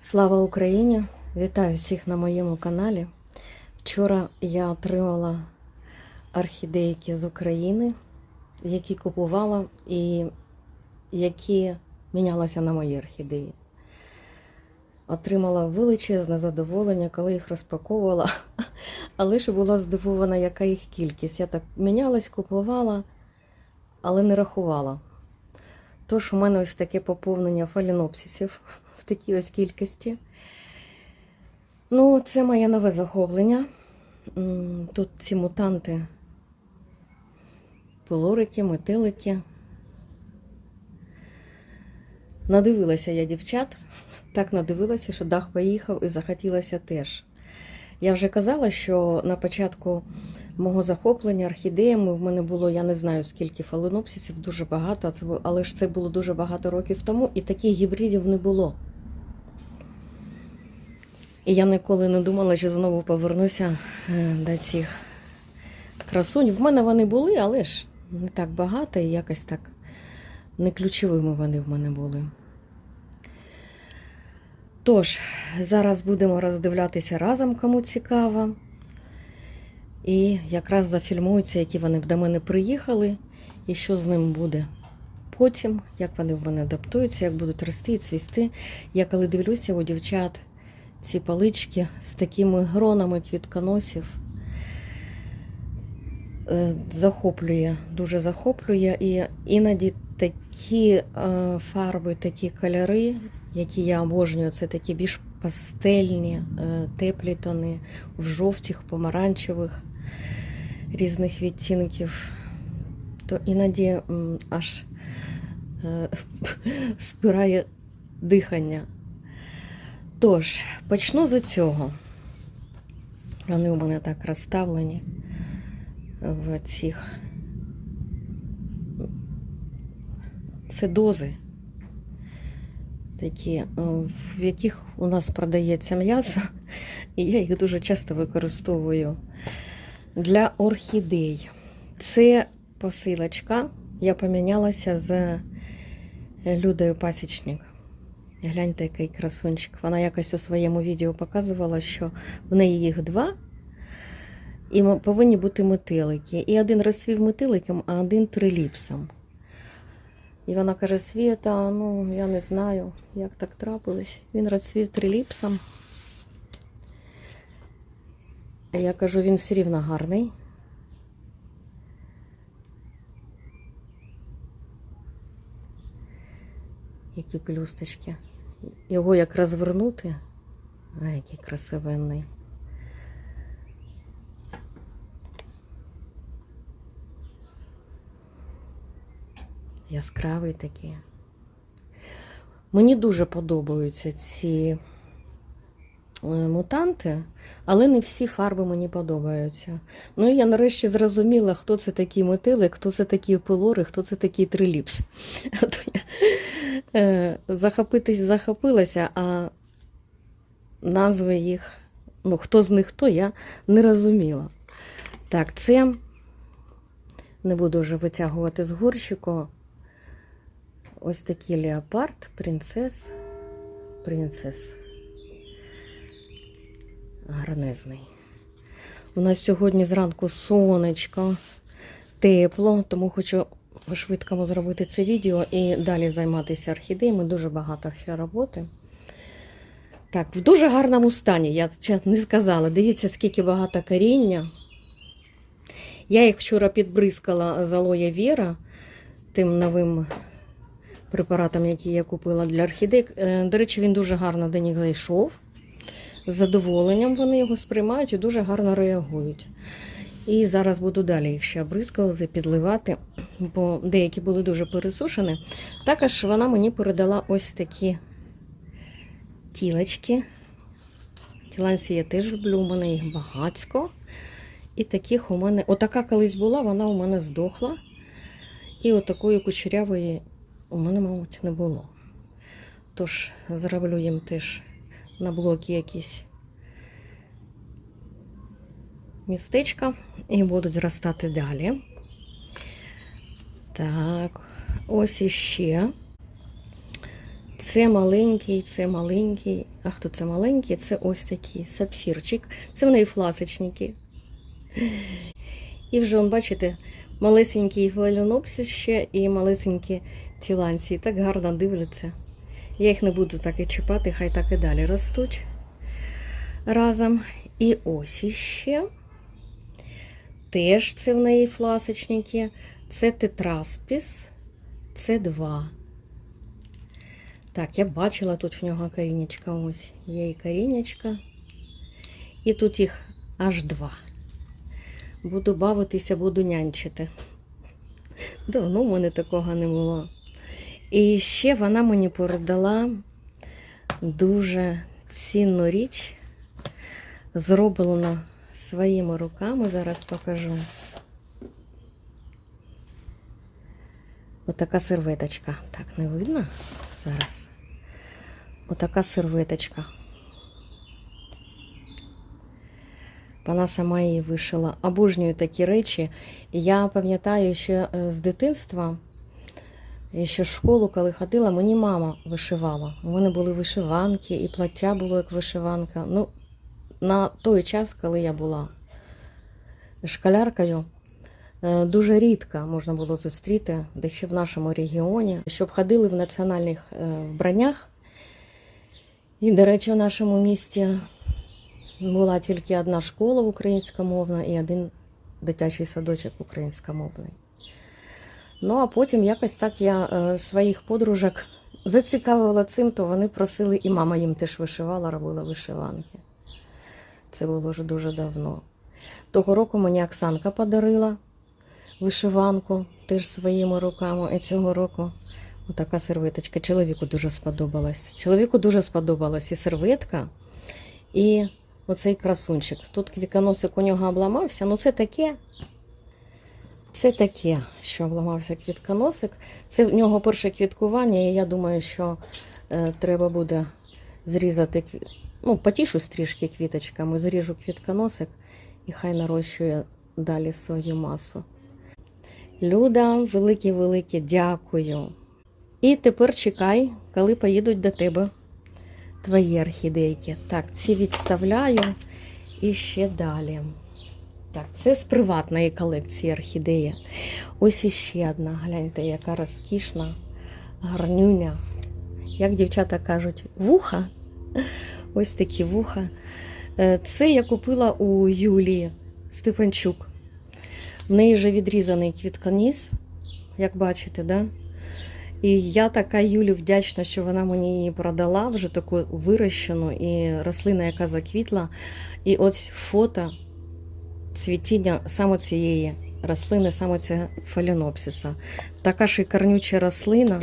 Слава Україні! Вітаю всіх на моєму каналі. Вчора я отримала орхідейки з України, які купувала і які мінялися на мої орхідеї. Отримала величезне задоволення, коли їх розпаковувала, але ще була здивована, яка їх кількість. Я так мінялась, купувала, але не рахувала. Тож у мене ось таке поповнення фалінопсисів в такій ось кількості. Ну, це моє нове захоплення. Тут ці мутанти, пилорики, метелики. Надивилася я дівчат, так надивилася, що дах поїхав і захотілося теж. Я вже казала, що на початку мого захоплення орхідеями в мене було, я не знаю скільки фаленопсисів, дуже багато, але ж це було дуже багато років тому, і таких гібридів не було. І я ніколи не думала, що знову повернуся е, до цих красунь. В мене вони були, але ж не так багато і якось так не ключовими вони в мене були. Тож, зараз будемо роздивлятися разом, кому цікаво. І якраз зафільмуються, які вони до мене приїхали, і що з ним буде. Потім, як вони в мене адаптуються, як будуть рости і цвісти. Я коли дивлюся у дівчат ці палички з такими гронами квітконосів, е, захоплює, дуже захоплює. І іноді такі е, фарби, такі кольори, які я обожнюю, це такі більш пастельні, е, теплі тони, в жовтих, помаранчевих різних відтінків, то іноді аж спирає дихання. Тож, почну з цього. Вони у мене так розставлені в цих. Це дози, такі, е, в яких у нас продається м'ясо, і я їх дуже часто використовую для орхідей. Це посилочка. Я помінялася з Людою Пасічник. Гляньте, який красунчик. Вона якось у своєму відео показувала, що в неї їх два, і повинні бути метелики. І один розцвів метеликом, а один триліпсом. І вона каже: Світа, ну я не знаю, як так трапилось. Він розцвів триліпсом. Я кажу, він все рівно гарний. Які пелюсточки. Його як розвернути. А, який красивенний. Яскравий такий. Мені дуже подобаються ці мутанти, але не всі фарби мені подобаються. Ну і я нарешті зрозуміла, хто це такий метелик, хто це такі пилори, хто це такий триліпс. Е, захопитись захопилася, а назви їх, ну, хто з них хто, я не розуміла. Так, це не буду вже витягувати з горщику. Ось такий леопард, принцес, принцес. Гарнезний. У нас сьогодні зранку сонечко, тепло, тому хочу по-швидкому зробити це відео і далі займатися орхідеями. Дуже багато ще роботи. Так, в дуже гарному стані, я не сказала. Дивіться, скільки багато коріння. Я їх вчора підбризкала з алоє Віра тим новим препаратом, який я купила для орхідей. Е, До речі, він дуже гарно до них зайшов. З задоволенням вони його сприймають і дуже гарно реагують. І зараз буду далі їх ще обризкувати, підливати, бо деякі були дуже пересушені. Також вона мені передала ось такі тілочки. Тіланці я теж люблю, у мене їх багацько. І таких у мене, отака колись була, вона у мене здохла. І отакої кучерявої у мене, мабуть, не було. Тож зроблю їм теж на блокі якісь містечка і будуть зростати далі. Так, ось іще. Це маленький, це маленький. А хто це маленький? Це ось такий сапфірчик. Це в неї фласочники. І вже, он, бачите, малесенький флелінопсис ще і малесенькі тіланці. Так гарно дивляться. Я їх не буду так і чіпати, хай так і далі ростуть разом. І ось іще. Теж це в неї фласочники. Це тетраспіс. Це два. Так, я бачила тут в нього корінечка. Ось є і корінечка. І тут їх аж два. Буду бавитися, буду нянчити. Давно в мене такого не було. І ще вона мені передала дуже цінну річ, зроблена своїми руками. Зараз покажу. Отака серветочка. Так, не видно зараз. Отака серветочка. Вона сама її вишила. Обожнюю такі речі. Я пам'ятаю ще е, з дитинства, і ще в школу, коли ходила, мені мама вишивала. У мене були вишиванки, і плаття було як вишиванка. Ну, на той час, коли я була школяркою, е, дуже рідко можна було зустріти, де ще в нашому регіоні, щоб ходили в національних е, вбраннях. І, до речі, в нашому місті була тільки одна школа українськомовна і один дитячий садочок українськомовний. Ну, а потім якось так я е, своїх подружок зацікавила цим, то вони просили, і мама їм теж вишивала, робила вишиванки. Це було вже дуже давно. Того року мені Оксанка подарила вишиванку теж своїми руками. І цього року отака серветочка. Чоловіку дуже сподобалась. Чоловіку дуже сподобалась і серветка, і оцей красунчик. Тут квітконосик у нього обламався, ну це таке. Це таке, що обламався квітконосик. Це в нього перше квіткування, і я думаю, що е, треба буде зрізати кві... ну, потішусь трішки квіточками, зріжу квітконосик і хай нарощує далі свою масу. Люда, велике-велике дякую. І тепер чекай, коли поїдуть до тебе твої орхідейки. Так, ці відставляю і ще далі. Так, це з приватної колекції орхідеї. Ось іще одна. Гляньте, яка розкішна, гарнюня. Як дівчата кажуть, вуха. Ось такі вуха. Е, Це я купила у Юлії Степанчук. В неї вже відрізаний квітконіс, як бачите, да? І я така Юлі вдячна, що вона мені її продала, вже таку вирощену і рослина, яка заквітла. І ось фото цвітіння саме цієї рослини, саме цього фаленопсиса. Така шикарнюча рослина.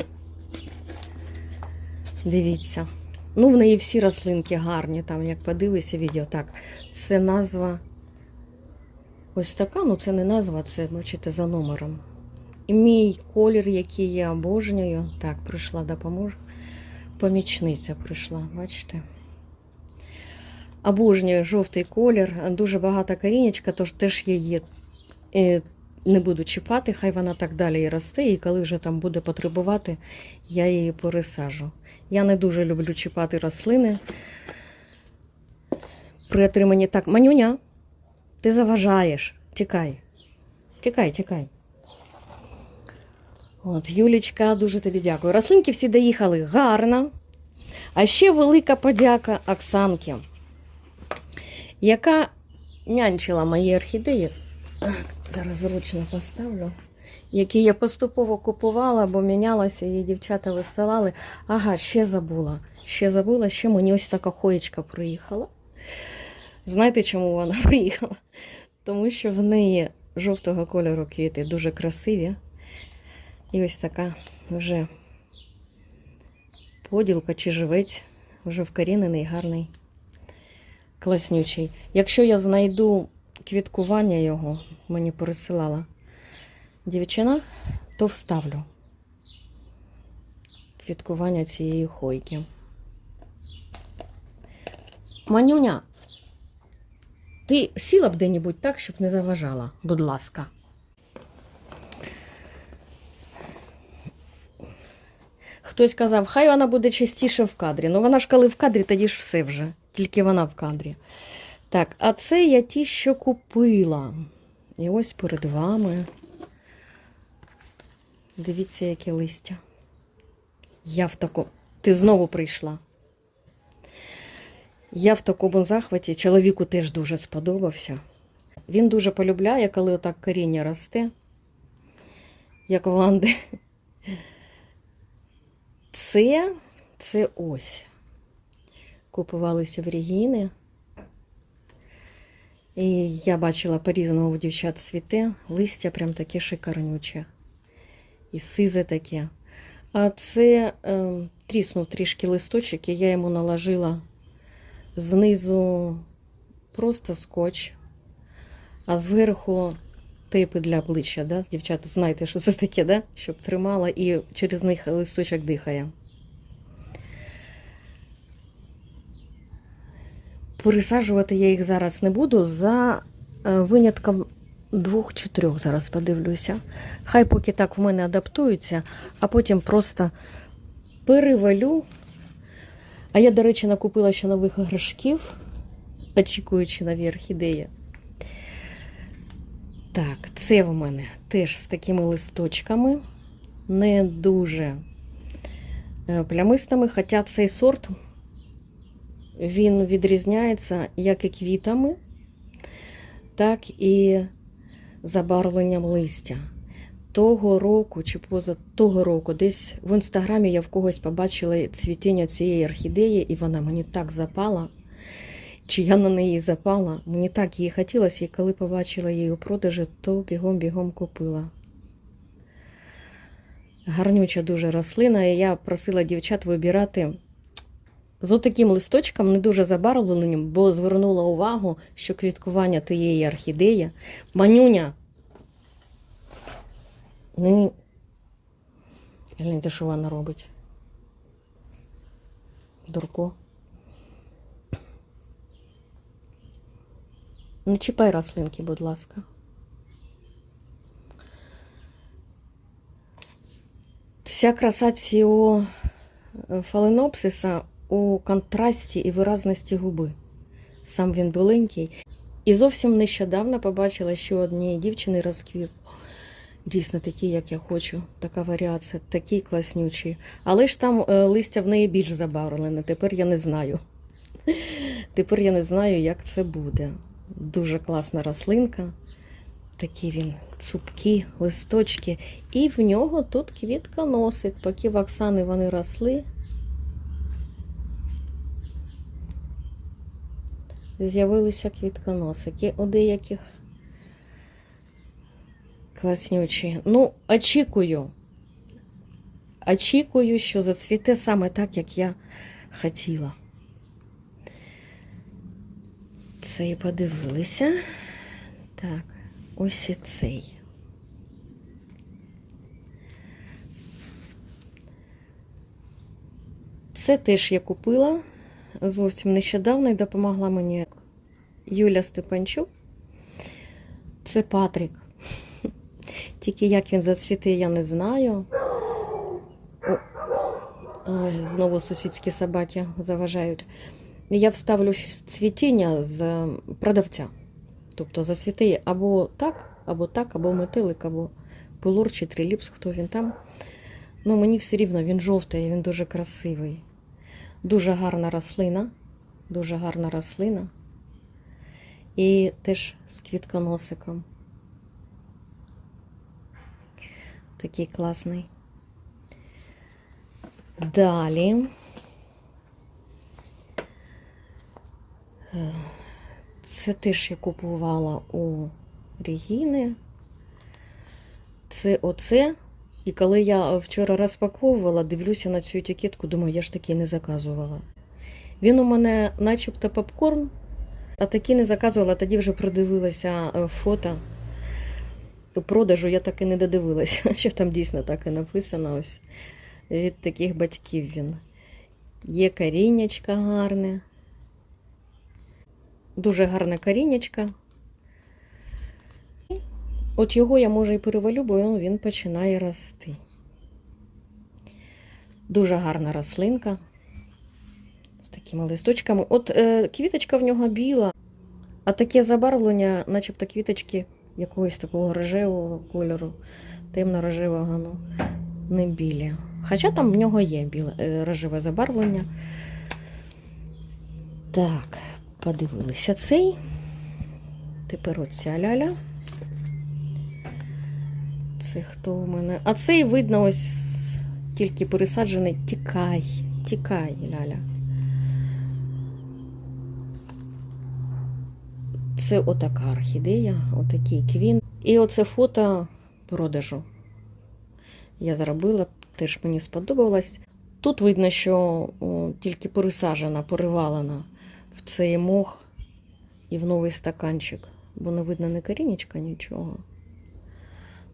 Дивіться. Ну, в неї всі рослинки гарні, там, як подивися відео. Так, це назва. Ось така, ну це не назва, це, бачите, за номером. І мій колір, який я обожнюю. Так, прийшла допоможе. Помічниця прийшла, бачите? Обожнюю жовтий колір, дуже багата корінечка, тож теж її е, не буду чіпати, хай вона так далі і росте, і коли вже там буде потребувати, я її пересажу. Я не дуже люблю чіпати рослини. При отриманні так, манюня, ти заважаєш. Тікай. Тікай, тікай. От, Юлічка, дуже тобі дякую. Рослинки всі доїхали гарно. А ще велика подяка Оксанки, яка нянчила мої орхідеї. Зараз зручно поставлю. Які я поступово купувала, бо мінялася, її дівчата висилали. Ага, ще забула. Ще забула, ще мені ось така хоєчка приїхала. Знаєте, чому вона приїхала? Тому що в неї жовтого кольору квіти дуже красиві. І ось така вже поділка чи живець, вже вкорінений, гарний, класнючий. Якщо я знайду квіткування його, мені пересилала дівчина, то вставлю квіткування цієї хойки. Манюня, ти сіла б де-небудь так, щоб не заважала, будь ласка. Хтось казав, хай вона буде частіше в кадрі. Ну вона ж коли в кадрі, тоді ж все вже. Тільки вона в кадрі. Так, а це я ті, що купила. І ось перед вами. Дивіться, яке листя. Я в такому. Ти знову прийшла. Я в такому захваті. Чоловіку теж дуже сподобався. Він дуже полюбляє, коли отак коріння росте, як ванди. Це, це ось. Купувалися в Регіни. І я бачила по-різному у дівчат цвіте. Листя прям таке шикарнюче. І сизе таке. А це е, тріснув трішки листочок, і я йому наложила знизу просто скотч, а зверху тейпи для обличчя. Да? Дівчата, знаєте, що це таке, да? щоб тримала і через них листочок дихає. Пересаджувати я їх зараз не буду за е, винятком двох чи трьох. Зараз подивлюся. Хай поки так в мене адаптуються, а потім просто перевалю. А я, до речі, накупила ще нових горшків, очікуючи нові орхідеї. Так, це в мене теж з такими листочками, не дуже е, плямистими, хоча цей сорт він відрізняється як і квітами, так і забарвленням листя. Того року чи поза того року, десь в інстаграмі я в когось побачила цвітіння цієї орхідеї, і вона мені так запала. Чи я на неї запала, мені так її хотілося, і коли побачила її у продажі, то бігом-бігом купила. Гарнюча дуже рослина, і я просила дівчат вибирати з отаким листочком, не дуже забарвленим, бо звернула увагу, що квіткування тієї орхідеї. Манюня. Ну, гляньте, що вона робить. Дурко. Не чіпай рослинки, будь ласка. Вся краса цього е, фаленопсиса у контрасті і виразності губи. Сам він біленький. І зовсім нещодавно побачила ще однієї дівчини розквів. Дійсно, такий, як я хочу, така варіація, такий класнючий. Але ж там е, листя в неї більш забарвлене. Тепер я не знаю. Тепер я не знаю, як це буде. Дуже класна рослинка. Такі він цупкі, листочки. І в нього тут квітконосик. Поки в Оксани вони росли. З'явилися квітконосики у деяких класнючі. Ну, очікую. Очікую, що зацвіте саме так, як я хотіла. Це і подивилися. Так, ось і цей. Це теж я купила зовсім нещодавно і допомогла мені Юля Степанчук. Це Патрік. Тільки як він зацвіте, я не знаю. Ой, знову сусідські собаки заважають. Я вставлю цвітіння з продавця. Тобто зацвіте або так, або так, або метелик, або пилор чи триліпс, хто він там. Ну, мені все рівно він жовтий, він дуже красивий. Дуже гарна рослина. Дуже гарна рослина. І теж з квітконосиком. Такий класний. Далі. Це теж я купувала у Регіни. Це оце. І коли я вчора розпаковувала, дивлюся на цю етикетку, думаю, я ж таки не заказувала. Він у мене начебто попкорн, а такий не заказувала, тоді вже продивилася е, фото. Продажу я так і не додивилася, що там дійсно так і написано. Ось від таких батьків він. Є коріннячка гарне. Дуже гарне коріннячка. От його я може і перевалю, бо він починає рости. Дуже гарна рослинка. З такими листочками. От е, квіточка в нього біла, а таке забарвлення, начебто квіточки якогось такого рожевого кольору, темно-рожевого, ну, не білі. Хоча там в нього є біле, е, рожеве забарвлення. Так, подивилися цей. Тепер оця ляля. Це хто у мене? А цей видно ось тільки пересаджений. Тікай, тікай, ляля. Це отака орхідея, отакий квін. І оце фото продажу. Я зробила, теж мені сподобалось. Тут видно, що о, тільки пересаджена, перевалена в цей мох і в новий стаканчик, бо не видно ні корінечка, нічого.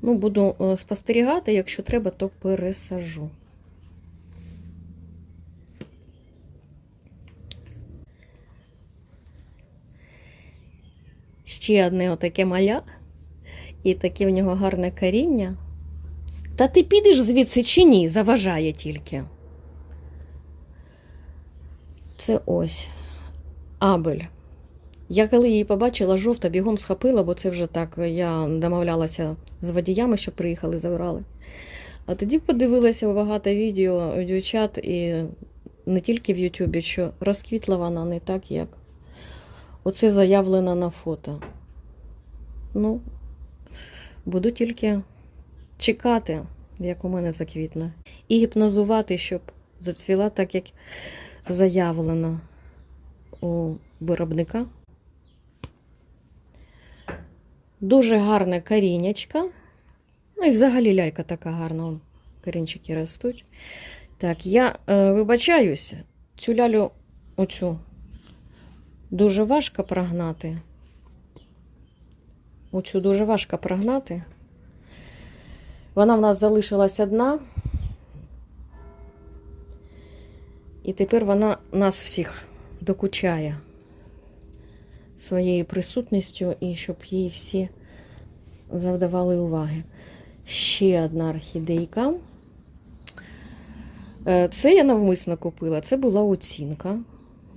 Ну, буду е, спостерігати, якщо треба, то пересажу. Ще одне отаке маля, і таке в нього гарне коріння. Та ти підеш звідси чи ні? Заважає тільки. Це ось Абель. Я коли її побачила, жовта бігом схопила, бо це вже так. Я домовлялася з водіями, щоб приїхали, забрали. А тоді подивилася багато відео дівчат і не тільки в Ютубі, що розквітла вона не так, як оце заявлено на фото. Ну, буду тільки чекати, як у мене заквітне. І гіпнозувати, щоб зацвіла так, як заявлено у виробника. Дуже гарна корінечка. Ну і взагалі лялька така гарна, корінчики ростуть. Так, я е, вибачаюся, цю лялю оцю дуже важко прогнати. Оцю дуже важко прогнати. Вона в нас залишилась одна. І тепер вона нас всіх докучає своєю присутністю і щоб їй всі завдавали уваги. Ще одна орхідейка. Е, Це я навмисно купила. Це була оцінка.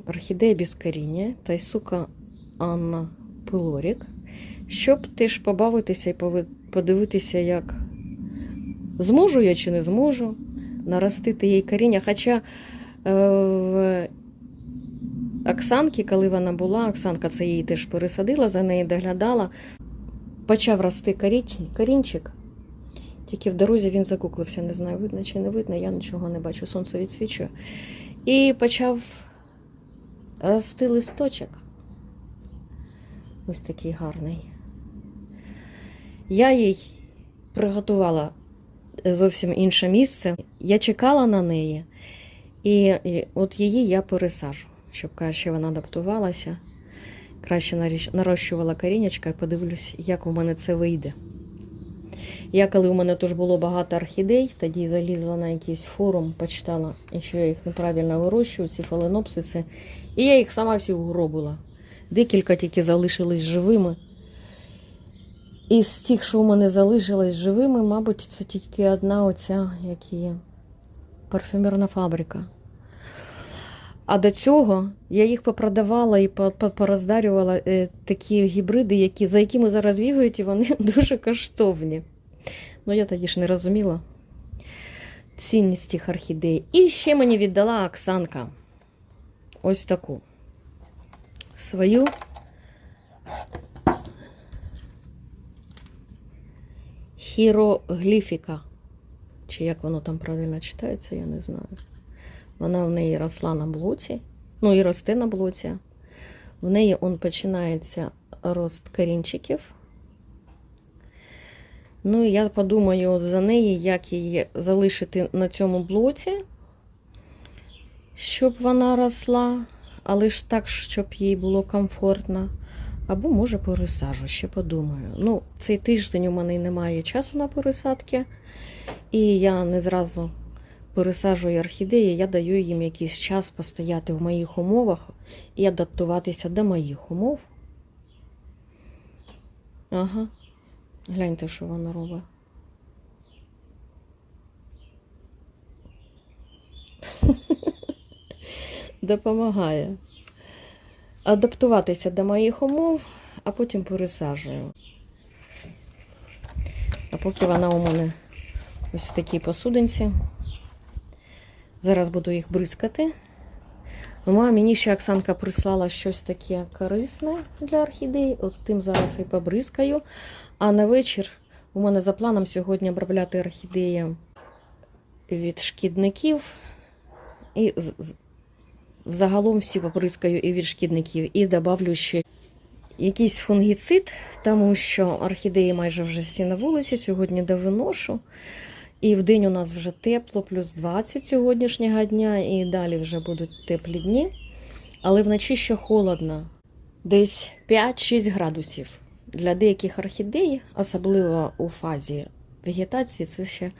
Орхідея без коріння та й сука Анна Пилорік. Щоб теж побавитися і подивитися, як зможу я чи не зможу наростити їй коріння. Хоча е, Оксанки, коли вона була, Оксанка це її теж пересадила, за нею доглядала. Почав рости корінчик. Тільки в дорозі він закуклився, не знаю, видно чи не видно, я нічого не бачу, сонце відсвічує. І почав рости листочок. Ось такий гарний. Я їй приготувала зовсім інше місце. Я чекала на неї, і от її я пересажу, щоб краще вона адаптувалася, краще нарощувала корінечка і подивлюсь, як у мене це вийде. Я, коли у мене теж було багато орхідей, тоді залізла на якийсь форум, почитала, що я їх неправильно вирощую, ці фаленопсиси, і я їх сама всі вгробила. Декілька тільки залишились живими. І з тих, що у мене залишились живими, мабуть, це тільки одна оця, як є, парфюмерна фабрика. А до цього я їх попродавала і по- по- пороздарювала е, такі гібриди, які, за якими зараз бігають, і вони дуже коштовні. Ну, я тоді ж не розуміла цінність цих орхідей. І ще мені віддала Оксанка ось таку свою хірогліфіка. Чи як воно там правильно читається, я не знаю. Вона в неї росла на блоці, ну і росте на блоці. В неї он починається рост корінчиків. Ну, і я подумаю за неї, як її залишити на цьому блоці, щоб вона росла, але ж так, щоб їй було комфортно. Або, може, пересажу, ще подумаю. Ну, цей тиждень у мене немає часу на пересадки, і я не зразу пересаджую орхідеї, я даю їм якийсь час постояти в моїх умовах і адаптуватися до моїх умов. Ага. Гляньте, що вона робить. допомагає адаптуватися до моїх умов, а потім пересаджую. А поки вона у мене ось в такій посудинці. Зараз буду їх бризкати. Ну, мені ще Оксанка прислала щось таке корисне для орхідей. От тим зараз і побризкаю. А на вечір у мене за планом сьогодні обробляти орхідеї від шкідників. І загалом всі побризкаю і від шкідників. І добавлю ще якийсь фунгіцид, тому що орхідеї майже вже всі на вулиці. Сьогодні до виношу. І в день у нас вже тепло, плюс 20 сьогоднішнього дня, і далі вже будуть теплі дні. Але вночі ще холодно, десь 5-6 градусів. Для деяких орхідей, особливо у фазі вегетації, це ще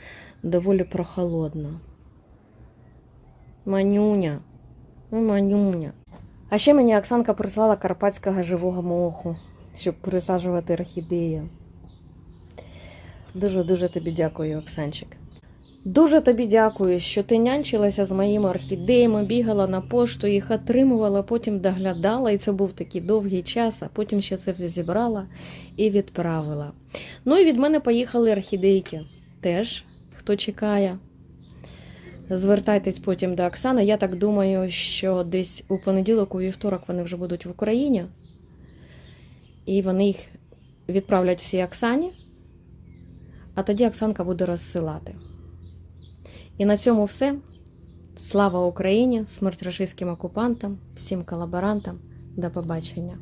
доволі прохолодно. Манюня, ну манюня. А ще мені Оксанка прислала карпатського живого моху, щоб пересаджувати орхідеї. Дуже-дуже тобі дякую, Оксанчик. Дуже тобі дякую, що ти нянчилася з моїми орхідеями, бігала на пошту, їх отримувала, потім доглядала, і це був такий довгий час, а потім ще це все зібрала і відправила. Ну і від мене поїхали орхідейки. Теж, хто чекає. Звертайтесь потім до Оксани. Я так думаю, що десь у понеділок, у вівторок вони вже будуть в Україні. І вони їх відправлять всій Оксані, а тоді Оксанка буде розсилати. І на цьому все. Слава Україні! Смерть рашистським окупантам, всім колаборантам. До побачення!